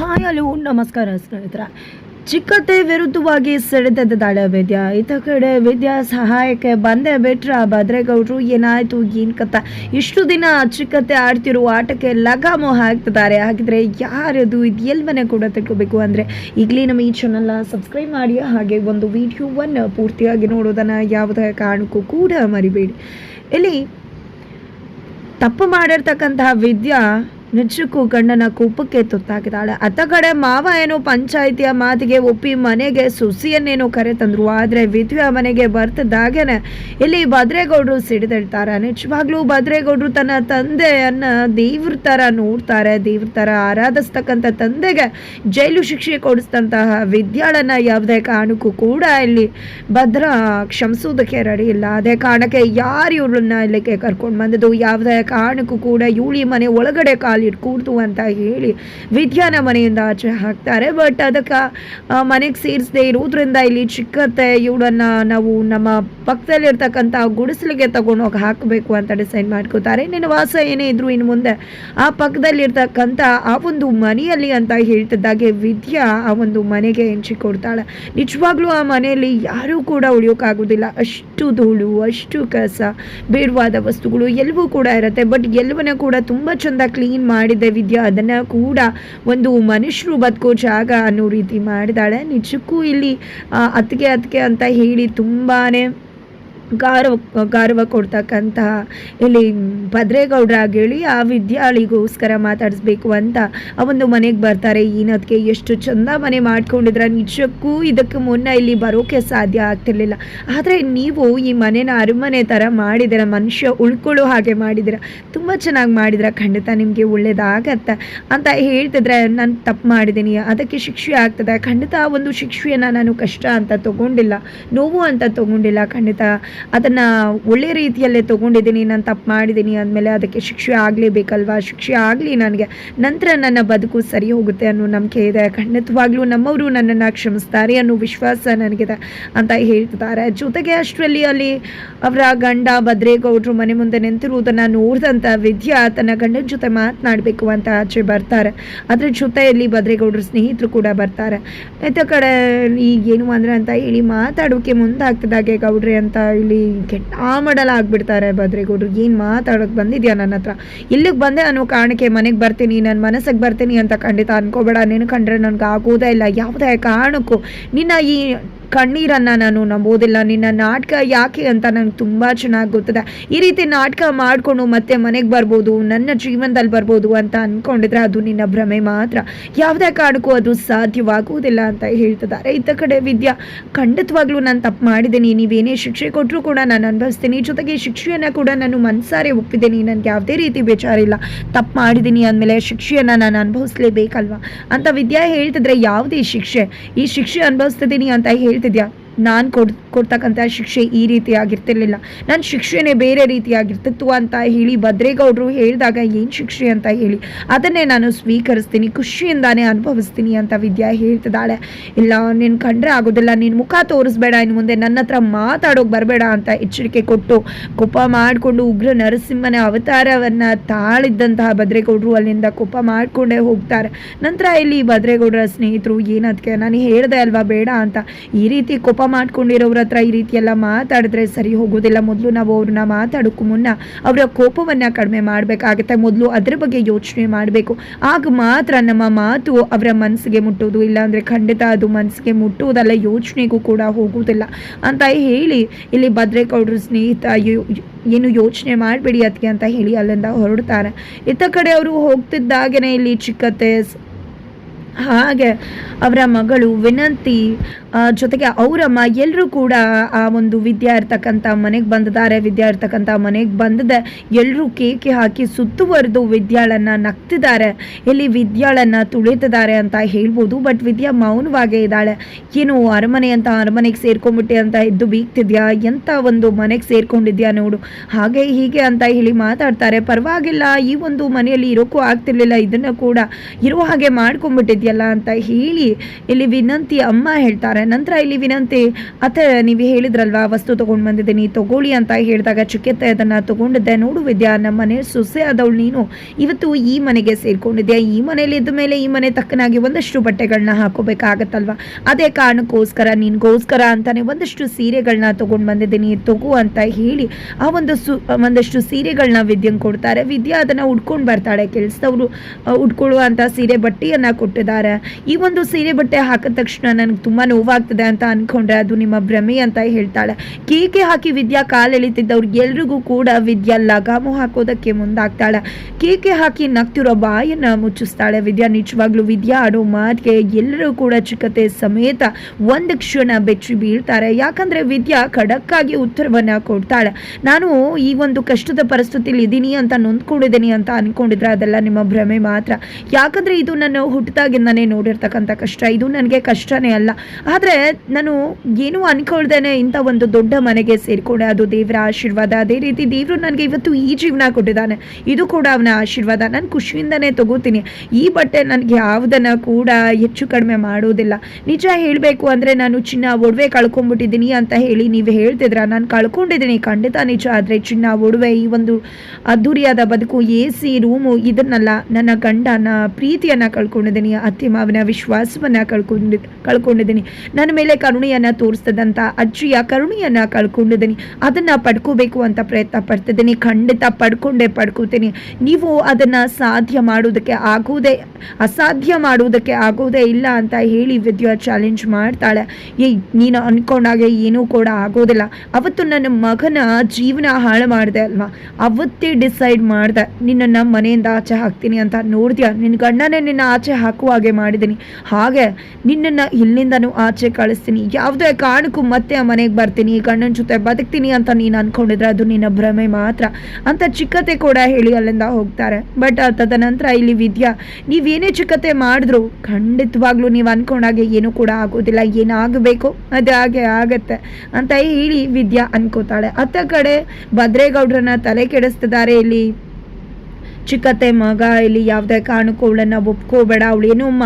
Hi hello ನಮಸ್ಕಾರ ಸ್ನೇಹಿತರ. ಚಿಕ್ಕತೆ ವಿರುದ್ಧವಾಗಿ ಸಿಡಿದಿದ್ದಾಳೆ ವೈದ್ಯ. ಈತ ಕಡೆ ವಿದ್ಯಾ ಸಹಾಯಕ್ಕೆ ಬಂದೇ ಬಿಟ್ರ ಭದ್ರೇಗೌಡರು ಏನಾಯ್ತು, ಏನ್ ಕತ್ತ ಇಷ್ಟು ದಿನ ಚಿಕ್ಕತೆ ಆಡ್ತಿರೋ ಆಟಕ್ಕೆ ಲಗಾಮು ಹಾಕ್ತಿದ್ದಾರೆ. ಹಾಗಿದ್ರೆ ಯಾರದು ಇದು ಎಲ್ಲಿ ಮನೆ ಕೂಡ ತಿಳ್ಕೋಬೇಕು ಅಂದರೆ ಈಗಲೇ ನಮ್ಮ ಈ ಚಾನಲ್ನ ಸಬ್ಸ್ಕ್ರೈಬ್ ಮಾಡಿ, ಹಾಗೆ ಒಂದು ವಿಡಿಯೋವನ್ನು ಪೂರ್ತಿಯಾಗಿ ನೋಡೋದನ್ನು ಯಾವುದೇ ಕಾರಣಕ್ಕೂ ಕೂಡ ಮರಿಬೇಡಿ. ಇಲ್ಲಿ ತಪ್ಪು ಮಾಡಿರ್ತಕ್ಕಂತಹ ವಿದ್ಯಾ ನಿಜಕ್ಕೂ ಗಂಡನ ಕೋಪಕ್ಕೆ ತುತ್ತಾಗಿದ್ದಾಳೆ. ಅತ್ತ ಕಡೆ ಮಾವ ಏನೋ ಪಂಚಾಯಿತಿಯ ಮಾತಿಗೆ ಒಪ್ಪಿ ಮನೆಗೆ ಸುಸಿಯನ್ನೇನೋ ಕರೆ ತಂದ್ರು. ಆದರೆ ವಿದ್ಯಾ ಮನೆಗೆ ಬರ್ತಿದ್ದಾಗೇನೆ ಇಲ್ಲಿ ಭದ್ರೇಗೌಡರು ಸಿಡಿದಿಡ್ತಾರೆ ನಿಜವಾಗ್ಲೂ ಭದ್ರೇಗೌಡರು ತನ್ನ ತಂದೆಯನ್ನು ದೇವ್ರ ಥರ ನೋಡ್ತಾರೆ. ದೇವ್ರ ಥರ ಆರಾಧಿಸ್ತಕ್ಕಂಥ ತಂದೆಗೆ ಜೈಲು ಶಿಕ್ಷೆ ಕೊಡಿಸಿದಂತಹ ವಿದ್ಯಾಳನ್ನ ಯಾವುದೇ ಕಾರಣಕ್ಕೂ ಕೂಡ ಇಲ್ಲಿ ಭದ್ರ ಕ್ಷಮಿಸೋದಕ್ಕೆ ರೆಡಿ ಇಲ್ಲ. ಅದೇ ಕಾರಣಕ್ಕೆ ಯಾರು ಇವ್ರನ್ನ ಇಲ್ಲಿಗೆ ಕರ್ಕೊಂಡು ಬಂದದ್ದು? ಯಾವುದೇ ಕಾರಣಕ್ಕೂ ಕೂಡ ಇವಳಿ ಮನೆ ಒಳಗಡೆ ಕಾಲಿಟ್ಕೂಡ್ತು ಅಂತ ಹೇಳಿ ವಿದ್ಯಾನ ಮನೆಯಿಂದ ಆಚೆ ಹಾಕ್ತಾರೆ. ಬಟ್ ಅದಕ್ಕೆ ಮನೆಗೆ ಸೇರಿಸದೆ ಇರೋದ್ರಿಂದ ಇಲ್ಲಿ ಚಿಕ್ಕತ್ತೆ ಇವಳನ್ನು ನಾವು ನಮ್ಮ ಪಕ್ಕದಲ್ಲಿರ್ತಕ್ಕಂಥ ಗುಡಿಸಲಿಗೆ ತಗೊಂಡೋಗಿ ಹಾಕಬೇಕು ಅಂತ ಡಿಸೈಡ್ ಮಾಡ್ಕೋತಾರೆ. ವಾಸ ಏನೇ ಇದ್ರು ಇನ್ನು ಮುಂದೆ ಆ ಪಕ್ಕದಲ್ಲಿರ್ತಕ್ಕಂಥ ಆ ಒಂದು ಮನೆಯಲ್ಲಿ ಅಂತ ಹೇಳ್ತಿದ್ದಾಗೆ ವಿದ್ಯಾ ಆ ಒಂದು ಮನೆಗೆ ಹೆಂಚಿ ಕೊಡ್ತಾಳೆ. ನಿಜವಾಗ್ಲೂ ಆ ಮನೆಯಲ್ಲಿ ಯಾರೂ ಕೂಡ ಉಳಿಯೋಕ್ಕಾಗೋದಿಲ್ಲ ಅಷ್ಟು ಧೂಳು, ಅಷ್ಟು ಕಸ, ಬೇಡವಾದ ವಸ್ತುಗಳು ಎಲ್ಲವೂ ಕೂಡ ಇರುತ್ತೆ. ಬಟ್ ಎಲ್ಲವನ್ನ ಕೂಡ ತುಂಬ ಚೆಂದ ಕ್ಲೀನ್ ಮಾಡಿದೆ ವಿದ್ಯೆ, ಅದನ್ನು ಕೂಡ ಒಂದು ಮನುಷ್ಯರು ಬದುಕೋ ಜಾಗ ಅನ್ನೋ ರೀತಿ ಮಾಡಿದಾಳೆ. ನಿಜಕ್ಕೂ ಇಲ್ಲಿ ಅತ್ತಿಗೆ ಅತ್ತಿಗೆ ಅಂತ ಹೇಳಿ ತುಂಬಾನೇ ಗೌರವ ಗೌರವ ಕೊಡ್ತಕ್ಕಂತಹ ಇಲ್ಲಿ ಭದ್ರೇಗೌಡ್ರ ಆಗೇಳಿ ಆ ವಿದ್ಯಾಳಿಗೋಸ್ಕರ ಮಾತಾಡಿಸ್ಬೇಕು ಅಂತ ಆ ಒಂದು ಮನೆಗೆ ಬರ್ತಾರೆ. ಏನದಕ್ಕೆ ಎಷ್ಟು ಚಂದ ಮನೆ ಮಾಡ್ಕೊಂಡಿದ್ರೆ. ನಿಜಕ್ಕೂ ಇದಕ್ಕೆ ಮುನ್ನ ಇಲ್ಲಿ ಬರೋಕೆ ಸಾಧ್ಯ ಆಗ್ತಿರ್ಲಿಲ್ಲ. ಆದರೆ ನೀವು ಈ ಮನೆನ ಅರಮನೆ ಥರ ಮಾಡಿದಿರ ಮನುಷ್ಯ ಉಳ್ಕೊಳ್ಳೋ ಹಾಗೆ ಮಾಡಿದಿರ ತುಂಬ ಚೆನ್ನಾಗಿ ಮಾಡಿದ್ರ. ಖಂಡಿತ ನಿಮಗೆ ಒಳ್ಳೇದಾಗತ್ತೆ ಅಂತ ಹೇಳ್ತಿದ್ರೆ ನಾನು ತಪ್ಪು ಮಾಡಿದ್ದೀನಿ. ಅದಕ್ಕೆ ಶಿಕ್ಷೆ ಆಗ್ತದೆ. ಖಂಡಿತ ಒಂದು ಶಿಕ್ಷೆಯನ್ನು ನಾನು ಕಷ್ಟ ಅಂತ ತಗೊಂಡಿಲ್ಲ. ನೋವು ಅಂತ ತಗೊಂಡಿಲ್ಲ. ಖಂಡಿತ ಅದನ್ನು ಒಳ್ಳೆ ರೀತಿಯಲ್ಲೇ ತೊಗೊಂಡಿದ್ದೀನಿ, ನಾನು ತಪ್ಪು ಮಾಡಿದ್ದೀನಿ ಅಂದಮೇಲೆ ಅದಕ್ಕೆ ಶಿಕ್ಷೆ ಆಗಲೇಬೇಕಲ್ವಾ? ಶಿಕ್ಷೆ ಆಗಲಿ ನನಗೆ. ನಂತರ ನನ್ನ ಬದುಕು ಸರಿ ಹೋಗುತ್ತೆ ಅನ್ನೋ ನಂಬಿಕೆ ಇದೆ. ಖಂಡಿತವಾಗ್ಲೂ ನಮ್ಮವರು ನನ್ನನ್ನು ಕ್ಷಮಿಸ್ತಾರೆ ಅನ್ನೋ ವಿಶ್ವಾಸ ನನಗಿದೆ ಅಂತ ಹೇಳ್ತಿದ್ದಾರೆ ಜೊತೆಗೆ ಅಷ್ಟರಲ್ಲಿ ಅಲ್ಲಿ ಅವರ ಗಂಡ ಭದ್ರೇಗೌಡರು ಮನೆ ಮುಂದೆ ನಿಂತಿರುವುದನ್ನು ನೋಡಿದಂಥ ವಿದ್ಯಾ ತನ್ನ ಗಂಡನ ಜೊತೆ ಮಾತನಾಡಬೇಕು ಅಂತ ಆಚೆ ಬರ್ತಾರೆ. ಅದ್ರ ಜೊತೆಯಲ್ಲಿ ಭದ್ರೇಗೌಡರ ಸ್ನೇಹಿತರು ಕೂಡ ಬರ್ತಾರೆ. ಇತ್ತ ಕಡೆ, ಈಗೇನು ಅಂದ್ರೆ? ಅಂತ ಹೇಳಿ ಮಾತಾಡೋಕೆ ಮುಂದಾಗ್ತದಾಗೆ ಗೌಡ್ರೆ ಅಂತ ಇಲ್ಲಿ ಕೆಟ್ಟ ಆಗ್ಬಿಡ್ತಾರೆ ಭದ್ರೇಗೌಡರು. ಏನು ಮಾತಾಡೋಕೆ ಬಂದಿದ್ಯಾ ನನ್ನ ಹತ್ರ? ಇಲ್ಲಿಗೆ ಬಂದೆ ಅನ್ನೋ ಕಾರಣಕ್ಕೆ ಮನೆಗೆ ಬರ್ತೀನಿ ನನ್ನ ಮನಸ್ಸಿಗೆ ಬರ್ತೀನಿ ಅಂತ ಖಂಡಿತ ಅನ್ಕೋಬೇಡ. ನಿನ್ನ ಕಂಡ್ರೆ ನನಗೆ ಆಗೋದೇ ಇಲ್ಲ. ಯಾವುದೇ ಕಾರಣಕ್ಕೂ. ನಿನ್ನ ಈ ಕಣ್ಣೀರನ್ನು ನಾನು ನಂಬೋದಿಲ್ಲ. ನಿನ್ನ ನಾಟಕ ಯಾಕೆ ಅಂತ ನನಗೆ ತುಂಬ ಚೆನ್ನಾಗಿ ಗೊತ್ತಿದೆ. ಈ ರೀತಿ ನಾಟಕ ಮಾಡಿಕೊಂಡು ಮತ್ತೆ ಮನೆಗೆ ಬರ್ಬೋದು, ನನ್ನ ಜೀವನದಲ್ಲಿ ಬರ್ಬೋದು ಅಂತ ಅಂದ್ಕೊಂಡಿದ್ರೆ ಅದು ನಿನ್ನ ಭ್ರಮೆ ಮಾತ್ರ. ಯಾವುದೇ ಕಾರಣಕ್ಕೂ ಅದು ಸಾಧ್ಯವಾಗುವುದಿಲ್ಲ ಅಂತ ಹೇಳ್ತಿದ್ದಾರೆ. ಇತ್ತ ಕಡೆ ವಿದ್ಯಾ, ಖಂಡಿತವಾಗ್ಲೂ ನಾನು ತಪ್ಪು ಮಾಡಿದ್ದೀನಿ. ನೀವೇನೇ ಶಿಕ್ಷೆ ಕೊಟ್ಟರೂ ಕೂಡ ನಾನು ಅನುಭವಿಸ್ತೀನಿ. ಜೊತೆಗೆ ಶಿಕ್ಷೆಯನ್ನ ಕೂಡ ನಾನು ಮನಸಾರೆ ಒಪ್ಪಿದ್ದೀನಿ. ನನಗೆ ಯಾವುದೇ ರೀತಿ ಬೇಜಾರಿಲ್ಲ. ತಪ್ಪು ಮಾಡಿದ್ದೀನಿ ಅಂದಮೇಲೆ ಶಿಕ್ಷೆಯನ್ನು ನಾನು ಅನುಭವಿಸ್ಲೇಬೇಕಲ್ವಾ? ಅಂತ ವಿದ್ಯಾ ಹೇಳ್ತಿದ್ರೆ ಯಾವುದೇ ಶಿಕ್ಷೆ, ಈ ಶಿಕ್ಷೆ ಅನುಭವಿಸ್ತಿದ್ದೀನಿ ಅಂತ எடுத்துட்டியா ನಾನು ಕೊಡ್ ಕೊಡ್ತಕ್ಕಂಥ ಶಿಕ್ಷೆ ಈ ರೀತಿಯಾಗಿರ್ತಿರ್ಲಿಲ್ಲ ನನ್ನ ಶಿಕ್ಷೆನೇ ಬೇರೆ ರೀತಿಯಾಗಿರ್ತಿತ್ತು ಅಂತ ಹೇಳಿ ಭದ್ರೇಗೌಡರು ಹೇಳಿದಾಗ ಏನು ಶಿಕ್ಷೆ ಅಂತ ಹೇಳಿ. ಅದನ್ನೇ ನಾನು ಸ್ವೀಕರಿಸ್ತೀನಿ, ಖುಷಿಯಿಂದಾನೇ ಅನುಭವಿಸ್ತೀನಿ ಅಂತ ವಿದ್ಯಾ ಹೇಳ್ತಿದ್ದಾಳೆ. ಇಲ್ಲ, ನೀನು ಕಂಡ್ರೆ ಆಗೋದಿಲ್ಲ, ನೀನು ಮುಖ ತೋರಿಸ್ಬೇಡ, ಇನ್ನು ಮುಂದೆ ನನ್ನ ಹತ್ರ ಮಾತಾಡೋಕೆ ಬರಬೇಡ ಅಂತ ಎಚ್ಚರಿಕೆ ಕೊಟ್ಟು ಕೋಪ ಮಾಡಿಕೊಂಡು ಉಗ್ರ ನರಸಿಂಹನ ಅವತಾರವನ್ನು ತಾಳಿದ್ದಂತಹ ಭದ್ರೇಗೌಡರು ಅಲ್ಲಿಂದ ಕೋಪ ಮಾಡಿಕೊಂಡೇ ಹೋಗ್ತಾರೆ. ನಂತರ ಇಲ್ಲಿ ಭದ್ರೇಗೌಡರ ಸ್ನೇಹಿತರು ಏನದಕ್ಕೆ ನಾನು ಹೇಳಿದೆ ಅಲ್ವಾ, ಬೇಡ ಅಂತ. ಈ ರೀತಿ ಕೋಪ ಮಾಡ್ಕೊಂಡಿರೋರ ಹತ್ರ ಈ ರೀತಿ ಎಲ್ಲ ಮಾತಾಡಿದ್ರೆ ಸರಿ ಹೋಗೋದಿಲ್ಲ. ಮೊದಲು ನಾವು ಅವ್ರನ್ನ ಮಾತಾಡೋಕ್ಕೂ ಮುನ್ನ ಅವರ ಕೋಪವನ್ನು ಕಡಿಮೆ ಮಾಡಬೇಕಾಗತ್ತೆ. ಮೊದಲು ಅದ್ರ ಬಗ್ಗೆ ಯೋಚನೆ ಮಾಡಬೇಕು. ಆಗ ಮಾತ್ರ ನಮ್ಮ ಮಾತು ಅವರ ಮನಸ್ಸಿಗೆ ಮುಟ್ಟೋದು, ಇಲ್ಲಾಂದರೆ ಖಂಡಿತ ಅದು ಮನಸ್ಸಿಗೆ ಮುಟ್ಟುವುದಲ್ಲ ಯೋಚನೆಗೂ ಕೂಡ ಹೋಗುವುದಿಲ್ಲ ಅಂತ ಹೇಳಿ ಇಲ್ಲಿ ಭದ್ರೇಗೌಡರು ಸ್ನೇಹಿತ ಏನು ಯೋಚನೆ ಮಾಡಬೇಡಿ ಅದಕ್ಕೆ ಅಂತ ಹೇಳಿ ಅಲ್ಲಿಂದ ಹೊರಡ್ತಾರೆ. ಇತ್ತ ಕಡೆ ಅವರು ಹೋಗ್ತಿದ್ದಾಗನೇ ಇಲ್ಲಿ ಚಿಕ್ಕತ್ತೆ ಹಾಗೆ ಅವರ ಮಗಳು ವಿನಂತಿ ಜೊತೆಗೆ ಅವರಮ್ಮ ಎಲ್ಲರೂ ಕೂಡ ಆ ಒಂದು ವಿದ್ಯಾ ಇರ್ತಕ್ಕಂಥ ಮನೆಗೆ ಬಂದಿದ್ದಾರೆ, ವಿದ್ಯಾ ಇರ್ತಕ್ಕಂಥ ಮನೆಗೆ ಬಂದಿದೆ. ಎಲ್ಲರೂ ಕೇಕೆ ಹಾಕಿ ಸುತ್ತುವರೆದು ವಿದ್ಯಾಳನ್ನು ನಗ್ತಿದ್ದಾರೆ. ಇಲ್ಲಿ ವಿದ್ಯಾಳನ್ನು ತುಳಿತಿದ್ದಾರೆ ಅಂತ ಹೇಳ್ಬೋದು, ಬಟ್ ವಿದ್ಯಾ ಮೌನವಾಗೇ ಇದ್ದಾಳೆ. ಏನು ಅರಮನೆ ಅಂತ ಅರಮನೆಗೆ ಸೇರ್ಕೊಂಡ್ಬಿಟ್ಟೆ ಅಂತ ಇದ್ದು ಬೀಗ್ತಿದ್ಯಾ? ಎಂಥ ಒಂದು ಮನೆಗೆ ಸೇರ್ಕೊಂಡಿದ್ಯಾ ನೋಡು. ಹಾಗೆ ಹೀಗೆ ಅಂತ ಹೇಳಿ ಮಾತಾಡ್ತಾರೆ. ಪರವಾಗಿಲ್ಲ, ಈ ಒಂದು ಮನೆಯಲ್ಲಿ ಇರೋಕ್ಕೂ ಆಗ್ತಿರ್ಲಿಲ್ಲ. ಇದನ್ನು ಕೂಡ ಇರುವ ಹಾಗೆ ಮಾಡ್ಕೊಂಡ್ಬಿಟ್ಟಿದ್ಯಾ? ಇದೆಯಲ್ಲ ಅಂತ ಹೇಳಿ ಇಲ್ಲಿ ವಿನಂತಿ ಅಮ್ಮ ಹೇಳ್ತಾರೆ. ನಂತರ ಇಲ್ಲಿ ವಿನಂತಿ ಅತ ನೀವು ಹೇಳಿದ್ರಲ್ವಾ, ವಸ್ತು ತೊಗೊಂಡು ಬಂದಿದ್ದೀನಿ ತಗೊಳ್ಳಿ ಅಂತ ಹೇಳಿದಾಗ ಚಿಕ್ಕತ್ತೆ ಅದನ್ನು ತಗೊಂಡಿದ್ದೆ. ನೋಡು ವಿದ್ಯಾ, ನಮ್ಮ ಮನೆ ಸೊಸೆ ಆದವಳು ನೀನು. ಇವತ್ತು ಈ ಮನೆಗೆ ಸೇರ್ಕೊಂಡಿದ್ಯಾ? ಈ ಮನೇಲಿ ಇದ್ದ ಮೇಲೆ ಈ ಮನೆ ತಕ್ಕನಾಗಿ ಒಂದಷ್ಟು ಬಟ್ಟೆಗಳನ್ನ ಹಾಕೋಬೇಕಾಗತ್ತಲ್ವಾ? ಅದೇ ಕಾರಣಕ್ಕೋಸ್ಕರ, ನಿನ್ಗೋಸ್ಕರ ಅಂತಾನೆ ಒಂದಷ್ಟು ಸೀರೆಗಳನ್ನ ತಗೊಂಡು ಬಂದಿದ್ದೀನಿ ತಗೋ ಅಂತ ಹೇಳಿ ಆ ಒಂದು ಸು, ಒಂದಷ್ಟು ಸೀರೆಗಳನ್ನ ವಿದ್ಯಂಗೆ ಕೊಡ್ತಾರೆ. ವಿದ್ಯಾ ಅದನ್ನು ಉಟ್ಕೊಂಡು ಬರ್ತಾಳೆ. ಕೆಲಸದವರು ಉಟ್ಕೊಳ್ಳುವಂಥ ಸೀರೆ ಬಟ್ಟೆಯನ್ನು ಕೊಟ್ಟಿದ್ದಾರೆ. ಈ ಒಂದು ಸೀರೆ ಬಟ್ಟೆ ಹಾಕಿದ ತಕ್ಷಣ ನನಗೆ ತುಂಬ ನೋವಾಗ್ತದೆ ಅಂತ ಅಂದ್ಕೊಂಡ್ರೆ ಅದು ನಿಮ್ಮ ಭ್ರಮೆ ಅಂತ ಹೇಳ್ತಾಳೆ. ಕೇಕೆ ಹಾಕಿ ವಿದ್ಯಾ ಕಾಲೆಳಿತಿದ್ದವ್ರು ಎಲ್ರಿಗೂ ಕೂಡ ವಿದ್ಯಾ ಲಗಾಮು ಹಾಕೋದಕ್ಕೆ ಮುಂದಾಗ್ತಾಳೆ. ಕೇಕೆ ಹಾಕಿ ನಗ್ತಿರೋ ಬಾಯನ್ನ ಮುಚ್ಚಿಸ್ತಾಳೆ. ವಿದ್ಯಾ ನಿಜವಾಗ್ಲೂ ವಿದ್ಯಾ ಆಡೋ ಮಾತಿಗೆ ಎಲ್ಲರೂ ಕೂಡ ಚಿಕ್ಕತೆ ಸಮೇತ ಒಂದು ಕ್ಷಣ ಬೆಚ್ಚಿ ಬೀಳ್ತಾರೆ. ಯಾಕಂದ್ರೆ ವಿದ್ಯಾ ಖಡಕ್ಕಾಗಿ ಉತ್ತರವನ್ನ ಕೊಡ್ತಾಳೆ. ನಾನು ಈ ಒಂದು ಕಷ್ಟದ ಪರಿಸ್ಥಿತಿಲಿ ಇದ್ದೀನಿ ಅಂತ ನೊಂದ್ಕೊಂಡಿದ್ದೀನಿ ಅಂತ ಅನ್ಕೊಂಡಿದ್ರೆ ಅದೆಲ್ಲ ನಿಮ್ಮ ಭ್ರಮೆ ಮಾತ್ರ. ಯಾಕಂದ್ರೆ ಇದು ನಾನು ಹುಟ್ಟಿದಾಗಿಂದನೇ ನೋಡಿರ್ತಕ್ಕಂಥ ಕಷ್ಟ. ಇದು ನನಗೆ ಕಷ್ಟನೇ ಅಲ್ಲ. ಆದರೆ ನಾನು ಏನೂ ಅನ್ಕೊಳ್ದೇನೆ ಇಂಥ ಒಂದು ದೊಡ್ಡ ಮನೆಗೆ ಸೇರಿಕೊಂಡೆ. ಅದು ದೇವರ ಆಶೀರ್ವಾದ. ಅದೇ ರೀತಿ ದೇವರು ನನಗೆ ಇವತ್ತು ಈ ಜೀವನ ಕೊಟ್ಟಿದ್ದಾನೆ. ಇದು ಕೂಡ ಅವನ ಆಶೀರ್ವಾದ. ನಾನು ಖುಷಿಯಿಂದನೇ ತಗೋತೀನಿ. ಈ ಬಟ್ಟೆ ನನಗೆ ಯಾವುದನ್ನು ಕೂಡ ಹೆಚ್ಚು ಕಡಿಮೆ ಮಾಡೋದಿಲ್ಲ. ನಿಜ ಹೇಳಬೇಕು ಅಂದರೆ ನಾನು ಚಿನ್ನ ಒಡವೆ ಕಳ್ಕೊಂಡ್ಬಿಟ್ಟಿದ್ದೀನಿ ಅಂತ ಹೇಳಿ ನೀವು ಹೇಳ್ತಿದ್ರ. ನಾನು ಕಳ್ಕೊಂಡಿದ್ದೀನಿ. ಖಂಡಿತ ನಿಜ. ಆದರೆ ಚಿನ್ನ, ಒಡವೆ ಈ ಒಂದು ಅದ್ದೂರಿಯಾದ ಬದುಕು, ಎ ಸಿ, ರೂಮು ಇದನ್ನೆಲ್ಲ ನನ್ನ ಗಂಡನ ಪ್ರೀತಿಯನ್ನು ಕಳ್ಕೊಂಡಿದ್ದೀನಿ. ಅತ್ತೆ ಮಾವನ ವಿಶ್ವಾಸವನ್ನು ಕಳ್ಕೊಂಡು, ಕಳ್ಕೊಂಡಿದ್ದೀನಿ. ನನ್ನ ಮೇಲೆ ಕರುಣೆಯನ್ನು ತೋರಿಸ್ತದಂಥ ಅಜ್ಜಿಯ ಕರುಣೆಯನ್ನು ಕಳ್ಕೊಂಡಿದ್ದೀನಿ. ಅದನ್ನು ಪಡ್ಕೋಬೇಕು ಅಂತ ಪ್ರಯತ್ನ ಪಡ್ತಿದ್ದೀನಿ. ಖಂಡಿತ ಪಡ್ಕೊಂಡೇ ಪಡ್ಕೋತೀನಿ. ನೀವು ಅದನ್ನು ಸಾಧ್ಯ ಮಾಡೋದಕ್ಕೆ ಆಗೋದೇ, ಅಸಾಧ್ಯ ಮಾಡುವುದಕ್ಕೆ ಆಗೋದೇ ಇಲ್ಲ ಅಂತ ಹೇಳಿ ವಿದ್ಯಾ ಚಾಲೆಂಜ್ ಮಾಡ್ತಾಳೆ. ಏ ನೀನು ಅನ್ಕೊಂಡಾಗೆ ಏನೂ ಕೂಡ ಆಗೋದಿಲ್ಲ. ಅವತ್ತು ನನ್ನ ಮಗನ ಜೀವನ ಹಾಳು ಮಾಡಿದೆ ಅಲ್ವಾ? ಅವತ್ತೇ ಡಿಸೈಡ್ ಮಾಡಿದೆ, ನಿನ್ನನ್ನು ಮನೆಯಿಂದ ಆಚೆ ಹಾಕ್ತೀನಿ ಅಂತ ನೋಡಿದ್ಯಾ? ನಿನ್ನ ಗಂಡನೇ ನಿನ್ನ ಆಚೆ ಹಾಕುವ ಹಾಗೆ ಮಾಡಿದ್ದೀನಿ ಹಾಗೆ ನಿನ್ನನ್ನು ಇಲ್ಲಿಂದನೂ ಆಚೆ ಕಳಿಸ್ತೀನಿ. ಯಾವುದೇ ಕಾರಣಕ್ಕೂ ಮತ್ತೆ ಆ ಮನೆಗೆ ಬರ್ತೀನಿ. ಗಂಡನ ಜೊತೆ ಬದುಕ್ತೀನಿ ಅಂತ ನೀನು ಅಂದ್ಕೊಂಡಿದ್ರೆ ಅದು ನಿನ್ನ ಭ್ರಮೆ ಮಾತ್ರ ಅಂತ ಚಿಕ್ಕತೆ ಕೂಡ ಹೇಳಿ ಅಲ್ಲಿಂದ ಹೋಗ್ತಾರೆ. ಬಟ್ ತದನಂತರ ಇಲ್ಲಿ ವಿದ್ಯಾ, ನೀವೇನೇ ಚಿಕ್ಕತೆ ಮಾಡಿದ್ರು ಖಂಡಿತವಾಗ್ಲೂ ನೀವು ಅಂದ್ಕೊಂಡಾಗೆ ಏನೂ ಕೂಡ ಆಗೋದಿಲ್ಲ. ಏನಾಗಬೇಕು? ಅದು ಹಾಗೆ ಆಗತ್ತೆ ಅಂತ ಹೇಳಿ ವಿದ್ಯಾ ಅನ್ಕೋತಾಳೆ. ಅತ್ತ ಕಡೆ ಭದ್ರೇಗೌಡ್ರನ್ನ ತಲೆ ಕೆಡಿಸ್ತಿದ್ದಾರೆ ಇಲ್ಲಿ ಚಿಕ್ಕತ್ತೆ ಮಗ, ಇಲ್ಲಿ ಯಾವುದೇ ಕಾರಣಕ್ಕೂ ಅವಳನ್ನು ಒಪ್ಕೋಬೇಡ. ಅವಳೇನು ಮ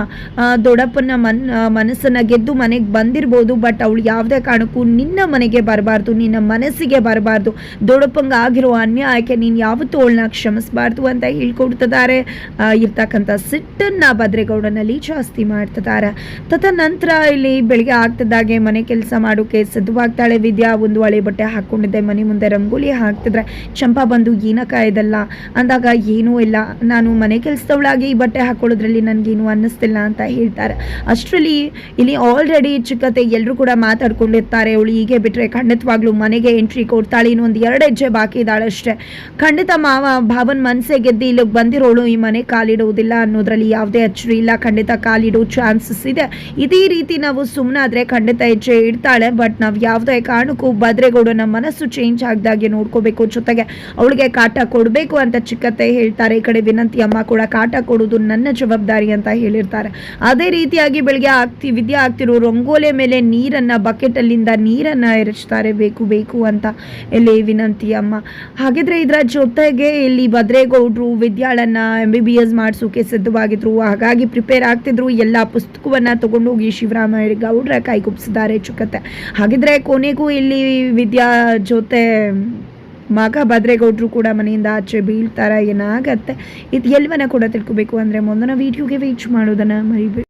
ದೊಡ್ಡಪ್ಪನ ಮನ್ ಮನಸ್ಸನ್ನು ಗೆದ್ದು ಮನೆಗೆ ಬಂದಿರ್ಬೋದು ಬಟ್ ಅವಳು ಯಾವುದೇ ಕಾರಣಕ್ಕೂ ನಿನ್ನ ಮನೆಗೆ ಬರಬಾರ್ದು, ನಿನ್ನ ಮನಸ್ಸಿಗೆ ಬರಬಾರ್ದು. ದೊಡ್ಡಪ್ಪಂಗೆ ಆಗಿರೋ ಅನ್ಯಾಯಕ್ಕೆ ನೀನು ಯಾವತ್ತೂ ಅವಳನ್ನ ಕ್ಷಮಿಸಬಾರ್ದು ಅಂತ ಹೇಳ್ಕೊಡ್ತಿದ್ದಾರೆ. ಇರ್ತಕ್ಕಂಥ ಸಿಟ್ಟನ್ನು ಭದ್ರೇಗೌಡನಲ್ಲಿ ಜಾಸ್ತಿ ಮಾಡ್ತಿದ್ದಾರೆ. ತದನಂತರ ಇಲ್ಲಿ ಬೆಳಿಗ್ಗೆ ಆಗ್ತಿದ್ದಾಗೆ ಮನೆ ಕೆಲಸ ಮಾಡೋಕ್ಕೆ ಸಿದ್ಧವಾಗ್ತಾಳೆ ವಿದ್ಯಾ. ಒಂದು ಹಳೆ ಬಟ್ಟೆ ಹಾಕ್ಕೊಂಡಿದ್ದೆ, ಮನೆ ಮುಂದೆ ರಂಗೋಲಿ ಹಾಕ್ತಿದ್ರೆ, ಚಂಪಾ ಬಂದು ಏನಕ್ಕ ಇದಲ್ಲ ಅಂದಾಗ ಏನೂ ಇಲ್ಲ. ನಾನು ಮನೆ ಕೆಲಸದವಳಾಗಿ ಈ ಬಟ್ಟೆ ಹಾಕೊಳ್ಳೋದ್ರಲ್ಲಿ ನನಗೇನು ಅನ್ನಿಸ್ತಿಲ್ಲ ಅಂತ ಹೇಳ್ತಾರೆ. ಅಷ್ಟರಲ್ಲಿ ಇಲ್ಲಿ ಆಲ್ರೆಡಿ ಚಿಕ್ಕತೆ ಎಲ್ಲರೂ ಕೂಡ ಮಾತಾಡ್ಕೊಂಡಿರ್ತಾರೆ. ಅವಳು ಹೀಗೆ ಬಿಟ್ಟರೆ ಖಂಡಿತವಾಗ್ಲೂ ಮನೆಗೆ ಎಂಟ್ರಿ ಕೊಡ್ತಾಳೆ. ಇನ್ನೊಂದು ಎರಡು ಹೆಜ್ಜೆ ಬಾಕಿ ಇದ್ದಾಳೆ ಅಷ್ಟೇ. ಖಂಡಿತ ಮಾವ, ಭಾವನ್ ಮನಸ್ಸೇ ಗೆದ್ದು ಇಲ್ಲಿಗೆ ಬಂದಿರೋಳು. ಈ ಮನೆ ಕಾಲಿಡುವುದಿಲ್ಲ ಅನ್ನೋದ್ರಲ್ಲಿ ಯಾವುದೇ ಅಚ್ಚರಿ ಇಲ್ಲ. ಖಂಡಿತ ಕಾಲಿಡೋ ಚಾನ್ಸಸ್ ಇದೆ. ಇದೇ ರೀತಿ ನಾವು ಸುಮ್ಮನಾದ್ರೆ ಖಂಡಿತ ಹೆಜ್ಜೆ ಇಡ್ತಾಳೆ. ಬಟ್ ನಾವು ಯಾವುದೇ ಕಾರಣಕ್ಕೂ ಭದ್ರೇಗೌಡನ ಮನಸ್ಸು ಚೇಂಜ್ ಆಗದಾಗೆ ನೋಡ್ಕೋಬೇಕು ಜೊತೆಗೆ ಅವಳಿಗೆ ಕಾಟ ಕೊಡಬೇಕು ಅಂತ ಚಿಕ್ಕತೆ ಹೇಳ್ತಾರೆ ಈ ಕಡೆ ವಿನಂತಿ, ಅಮ್ಮ ಕೂಡ ಕಾಟ ಕೊಡೋದು ನನ್ನ ಜವಾಬ್ದಾರಿ ಅಂತ ಹೇಳಿರ್ತಾರೆ. ಅದೇ ರೀತಿಯಾಗಿ ಬೆಳಗ್ಗೆ ಆಗ್ತಿ, ವಿದ್ಯೆ ಆಗ್ತಿರೋ ರಂಗೋಲೆ ಮೇಲೆ ನೀರನ್ನ ಬಕೆಟ್ ಅಲ್ಲಿಂದ ನೀರನ್ನ ಎರಚ್ತಾರೆ. ಬೇಕು ಬೇಕು ಅಂತ ಇಲ್ಲಿ ವಿನಂತಿ, ಅಮ್ಮ. ಹಾಗಿದ್ರೆ ಇದರ ಜೊತೆಗೆ ಇಲ್ಲಿ ಭದ್ರೇಗೌಡರು ವಿದ್ಯಾಳನ್ನ ಎಂ ಬಿ ಬಿ ಎಸ್ ಮಾಡಿಸೋಕೆ ಸಿದ್ಧವಾಗಿದ್ರು. ಹಾಗಾಗಿ ಪ್ರಿಪೇರ್ ಆಗ್ತಿದ್ರು. ಎಲ್ಲ ಪುಸ್ತಕವನ್ನ ತಗೊಂಡೋಗಿ ಶಿವರಾಮ ಗೌಡ್ರ ಕೈಗುಪ್ಸಿದ್ದಾರೆ ಚುಕತೆ ಹಾಗಿದ್ರೆ ಕೊನೆಗೂ ಇಲ್ಲಿ ವಿದ್ಯಾ ಜೊತೆ ಮಗ ಭದ್ರೇಗೌಡರು ಕೂಡ ಮನೆಯಿಂದ ಆಚೆ ಬೀಳ್ತಾರ, ಏನಾಗತ್ತೆ? ಇದು ಎಲ್ಲವನ್ನ ಕೂಡ ತಿಳ್ಕೊಬೇಕು ಅಂದರೆ ಮುಂದಿನ ವೀಡಿಯೋಗೆ ವೀಚ್ ಮಾಡೋದನ್ನು ಮರಿಬೇಡಿ.